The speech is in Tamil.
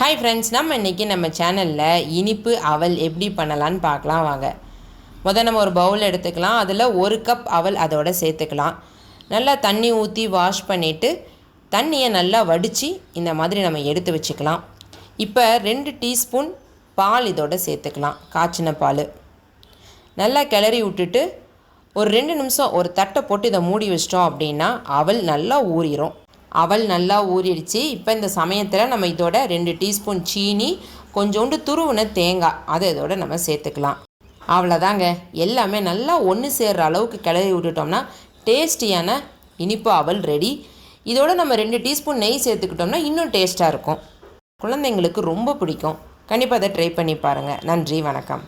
ஹாய் ஃப்ரெண்ட்ஸ் நம்ம இன்றைக்கி நம்ம சேனலில் இனிப்பு அவல் எப்படி பண்ணலான்னு பார்க்கலாம் வாங்க. முதல் நம்ம ஒரு பவுல் எடுத்துக்கலாம். அதில் ஒரு கப் அவல் அதோட சேர்த்துக்கலாம். நல்லா தண்ணி ஊற்றி வாஷ் பண்ணிவிட்டு தண்ணியை நல்லா வடித்து இந்த மாதிரி நம்ம எடுத்து வச்சுக்கலாம். இப்போ ரெண்டு டீஸ்பூன் பால் இதோட சேர்த்துக்கலாம். காய்ச்சின பால். நல்லா கிளறி விட்டுட்டு ஒரு ரெண்டு நிமிஷம் ஒரு தட்டை போட்டு இதை மூடி வச்சிட்டோம் அப்படின்னா அவல் நல்லா ஊறிடும் அவல் நல்லா ஊறிடுச்சு. இப்போ இந்த சமயத்தில் நம்ம இதோட ரெண்டு டீஸ்பூன் சீனி கொஞ்சோண்டு துருவின தேங்காய் அதை இதோட நம்ம சேர்த்துக்கலாம். அவ்வளோதாங்க எல்லாமே நல்லா ஒன்று சேர்கிற அளவுக்கு கிளறி விட்டுட்டோம்னா டேஸ்டியான இனிப்பு அவல் ரெடி. இதோட நம்ம ரெண்டு டீஸ்பூன் நெய் சேர்த்துக்கிட்டோம்னா இன்னும் டேஸ்ட்டாக இருக்கும். குழந்தைங்களுக்கு ரொம்ப பிடிக்கும். கண்டிப்பாக அதை ட்ரை பண்ணி பாருங்கள் நன்றி வணக்கம்.